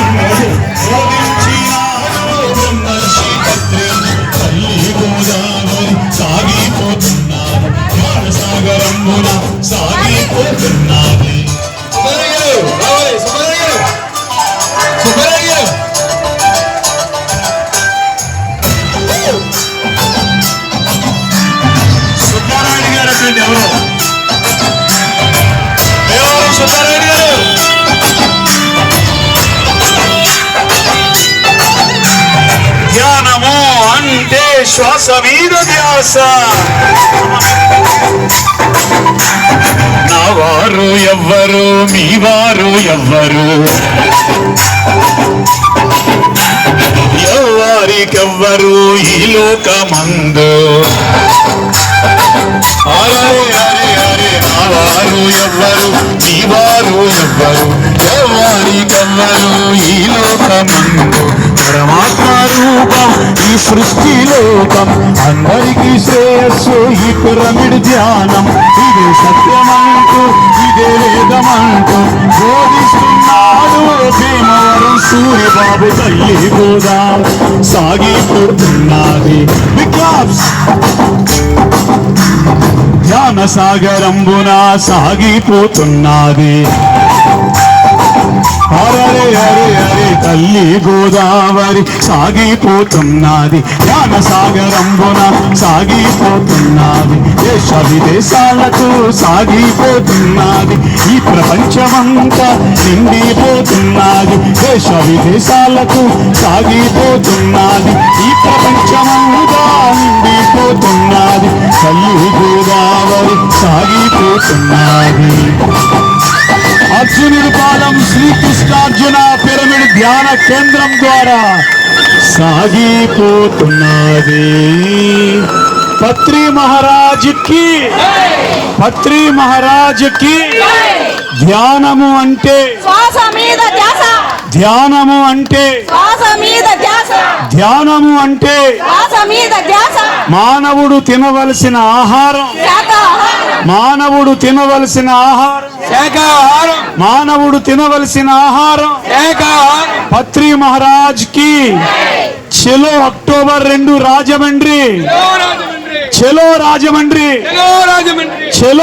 Robin Tina, Robin శ్వాస మీద ధ్యాస నా వారు ఎవ్వరు మీ వారు ఎవ్వరు? ఎవరికెవ్వరు ఈ లోకమందు? అరే అరే అరే నా వారు ఎవ్వరు మీ వారు ఎవ్వరు? ఎవరికెవ్వరు ఈ లోకమందు? పరమాత్మ సృష్టి లోకం. అందరికీ శ్రేయస్సు ఈ పిరమిడ్ ధ్యానం. ఇదే సత్యమంటూ ఇదే వేదమంటూ. బోధిస్తున్నాడు భీమవరం సూర్యబాబు తల్లి కూడా సాగిపోతున్నది విక్లాప్స్. ధ్యాన సాగరంబున సాగిపోతున్నది. అరే అరే అరే తల్లి గోదావరి సాగిపోతున్నది జ్ఞాన సాగరంబున సాగిపోతున్నది. దేశ విదేశాలకు సాగిపోతున్నది. ఈ ప్రపంచమంతా నిండిపోతున్నది. దేశ విదేశాలకు సాగిపోతున్నది. ఈ ప్రపంచమంతా నిండిపోతున్నది. తల్లి గోదావరి సాగిపోతున్నది. అర్జునుడి పాదం శ్రీకృష్ణార్జున పిరమిడ్ ధ్యాన కేంద్రం ద్వారా సాగిపోతున్నది. పత్రి మహారాజుకి పత్రి మహారాజుకి ధ్యానము అంటే శ్వాస మీద ధ్యాస. ధ్యానము అంటే శ్వాస మీద ధ్యాస. ధ్యానము అంటే శ్వాస మీద ధ్యాస. మానవుడు తినవలసిన ఆహారం మానవుడు తినవలసిన ఆహారం మానవుడు తినవలసిన ఆహారం పత్రి మహారాజ్కి చెలో అక్టోబర్ రెండు రాజమండ్రి. రాజమండ్రి. చెలో రాజమండ్రి. చెలో